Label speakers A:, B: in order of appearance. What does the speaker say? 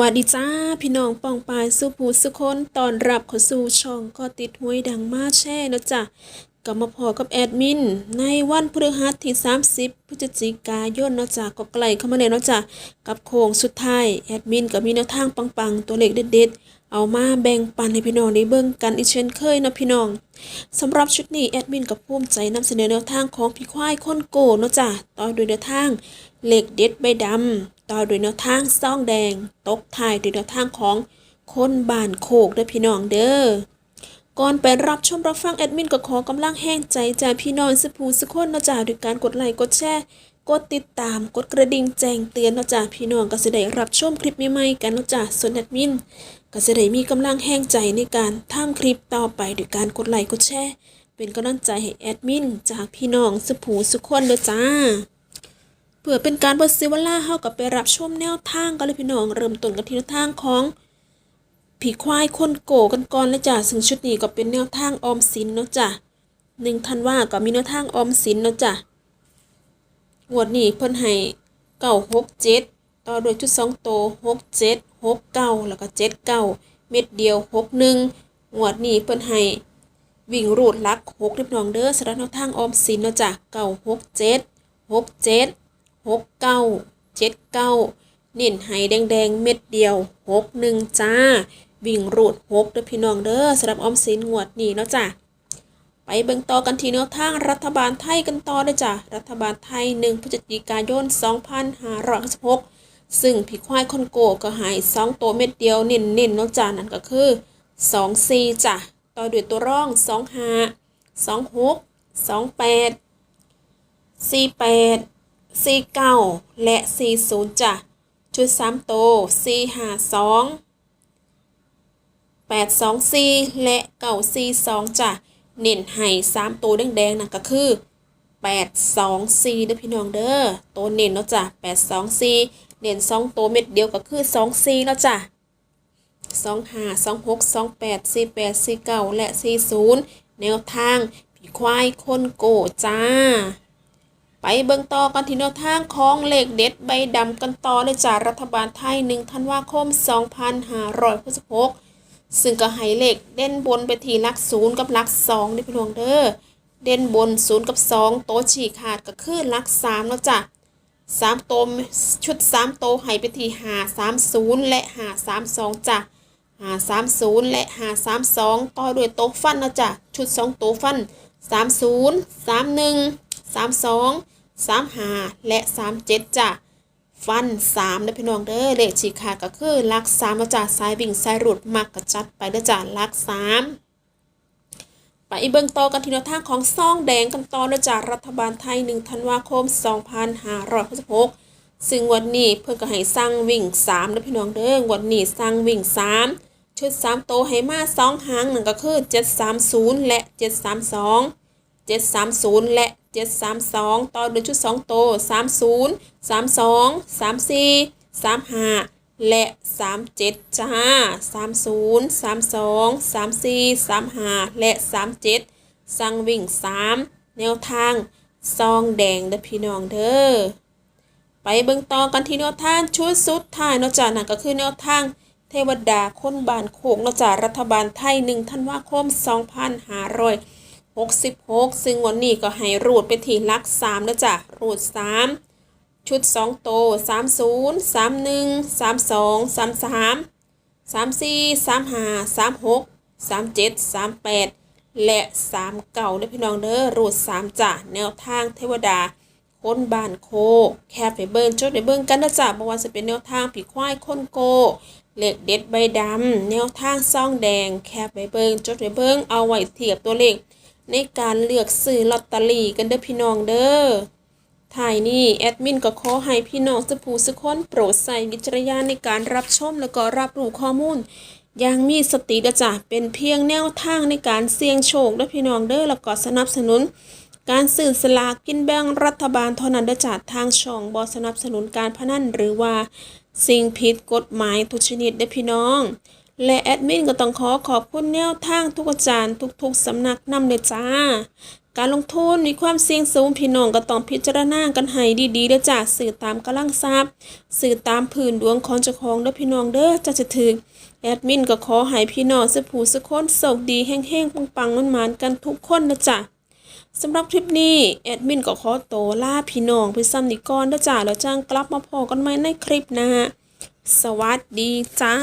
A: วัสดีจ้า พี่น้องปองปายสุภูสุคนตอนรับเข้าสู่ช่องก็ติดหวยดังมาแช่นะจ๊ะกลับมาพอกับแอดมิน ในวันพฤหัสที่ 30 พฤศจิกายนเนาะจ๊ะก็ใกล้เข้ามาแล้วเนาะจ๊ะกับโค้งสุดท้ายแอดมินก็มีแนวทางปังๆ ตัวเลขเด็ดๆ เอามาแบ่งปันให้พี่น้องได้เบิ่งกันอีกเช่นเคยเนาะพี่น้องสำหรับชุดนี้แอดมินกับภูมิใจนำเสนอแนวทางของพี่ควายคนโกเนาะจ๊ะต่อด้วยแนวทางเลขเด็ดใบดำ ต่อด้วยแนวทางซ่องแดง ตกท้ายด้วยแนวทางของคนบานโคกเด้อพี่น้องเด้อก่อนไปรับชมรับฟังแอดมินก็ขอกำลังแห้งใจจากพี่น้องสผูสกคนนะจ้าด้วยการกดไลค์กดแชร์กดติดตามกดกระดิ่งแจ้งเตือนนะจ้าพี่น้องก็จะได้รับชมคลิปใหม่ๆกันนะจ้าส่วนแอดมิน ก็จะได้มีกำลังแห้งใจในการทำคลิปต่อไปด้วยการกดไลค์กดแชร์เป็นกำลังใจให้แอดมินจากพี่น้องสผูสกคนเด้อจ้า เพื่อเป็นการบดซิวล่าเฮากับไปรับชมแนวทางกันเลยพี่น้องเริ่มต้นกันที่แนวทางของผีควายคนโกกันก่อนเลยจ้ะซึ่งชุดนี้ก็เป็นแนวทางออมสินเนาะจ้ะหนึ่งทันว่าก็มีแนวทางออมสินเนาะจ้ะงวดนี้เพิ่นให้เก้าหกเจ็ดต่อโดยชุดสองโตหกเจ็ดหกเก้าแล้วก็เจ็ดเก้าเม็ดเดียวหกหนึ่งงวดนี้เพิ่นให้วิ่งรูดลักหกเรียบน้องเด้อสำหรับแนวทางออมสินเนาะจ้ะเก้าหกเจ็ดหกเจ็ด หกเก้าเจ็ดเก้าเน้นให้แดงๆ เม็ดเดียวหกหนึ่งจ้า วิ่งรูดหกเด้อพี่น้องเด้อสำหรับออมสินงวดนี้เนาะจ้ะไปเบิ่งต่อกันทีแนวทางรัฐบาลไทยกันต่อเด้อจ้ะรัฐบาลไทย1พฤศจิกายน 2566 ซึ่งพี่ควายคนโกก็หาย2ตัวเม็ดเดียวเน้นๆเนาะจ้ะนั่นก็คือ2 4จ้ะต่อด้วยตัวร่อง2 5 2 6 2 8สี่แปดสี่เก้าและสี่ศูนย์จ้ะชุดสามโตสี่ห้าสองแปดสองสี่และเก้าสี่สองจ้ะเน้นให้สามตัวแดงๆนั่นก็คือแปดสองสี่เด้อพี่น้องเด้อตัวเน้นเนาะจ้ะแปดสองสี่เน้นสองตัวเม็ดเดียวก็คือสองสี่เนาะจ้ะสองห้าสองหกสองแปดสี่แปดสี่เก้าและสี่ศูนย์แนวทางผีควายคนโกจ้า ไปเบิ้งต่อกันที่แนวทางของเหล็กเด็ดใบดำกันต่อเลยจากรัฐบาลไทยหนึ่งธันวาคม 2566 ซึ่งก็ให้เหล็กเด่นบนไปทีลักศูนย์กับลักสองในพี่งเด้อเด่นบนศูนย์กับสองโตฉีขาดก็ขึ้นลักสามแล้วจ้ะสามโตชุดสามโตให้ไปทีหาสามศูนย์และหาสามสองจ้ะหาสามศูนย์และหาสามสองต่อด้วยโตฟันนะจ้ะชุดสองโตฟันสามศูนย์สามหนึ่งสามสอง 35 และ 37จ้ะฟัน3นะพี่น้องเด้อเลขฉีกขาดก็คือลัก3มาจากสายวิ่งสายรุดมักกระจัดไปเด้อจ้ะลัก3ไปเบื้องต่อกันทีนวทางของซองแดงกันต่อเด้อจ้ะรัฐบาลไทย1ธันวาคม 2566ซึ่งวันนี้เพื่อนก็ให้สร้างวิ่ง3นะพี่น้องเด้อวันนี้สร้างวิ่ง 3 ชุด 3 โตให้มา 2หางหนึ่งก็คือ 730 และ 732 730 และ 732 ต่อด้วยชุด 2 โตว30 32 34 35 และ 37 จ้า 30 32 34 35 และ 37 สั่งวิ่ง 3 แนวทางซองแดงเด้อพี่น้องเด้อไปเบิ่งต่อกันที่แนวทางชุดสุดท้ายเนาะจ้ะนั่นก็คือแนวทางเทวดาคนบานโคกเนาะจ้ะรัฐบาลไทย1ธันวาคม 66 ซึ่งวันนี้ก็ให้รูดไปที่ลัก3แล้วจ้ะ รูด 3 ชุด 2 โต 30 31 32 33 34 35 36 37 38 และ3เก่าเด้พี่น้องเด้อรูด 3จ้ะ แนวทางเทวดาคนบานโค แคบไปเบิ้งจดไปเบิ้งกันนะจ๊ะบ่ว่าจะเป็นแนวทางผีควายคนโกเหล็กเด็ดใบดำแนวทางซ่องแดง แคบไปเบิ้งจดไปเบิ้งเอาไว้เทียบตัวเลข ในการเลือกซื้อลอตเตอรี่กันเด้อพี่น้องเด้อถ่ายนี่แอดมินก็ขอให้พี่น้องสผู้สุคนโปรดใส่วิจารณญาณในการรับชมแล้วก็รับรู้ข้อมูลอย่างมีสตินะจ๊ะเป็นเพียงแนวทางในการเสี่ยงโชคด้อพี่น้องเด้อแล้วก็สนับสนุน การสื่อสลากกินแบ่งรัฐบาลเท่านั้นด้จากทางช่องบอสนับสนุนการพนันหรือว่า สิ่งผิดกฎหมายทุกชนิดด้อพี่น้อง และแอดมินก็ต้องขอขอบคุณแนวทางทุกอาจารย์ทุกๆสำนักนำเลยจ้า การลงทุนมีความเสี่ยงสูงพี่น้องก็ต้องพิจารณากันให้ดีๆเด้อจ้าสื่อตามกำลังทรัพย์สื่อตามพื้นดวงของเจ้าของเด้อพี่น้องเด้อจะจะถึกแอดมินก็ขอให้พี่น้องสุผูสุคนโชคดีแห้งๆปังๆมันๆกันทุกคนนะจ้ะสำหรับคลิปนี้แอดมินก็ขอโตวลาพี่น้องไปซ้ำนิก่อนเด้อจ้าแล้วจ้างกลับมาพอกันใหม่ในคลิปหน้าสวัสดีจ้า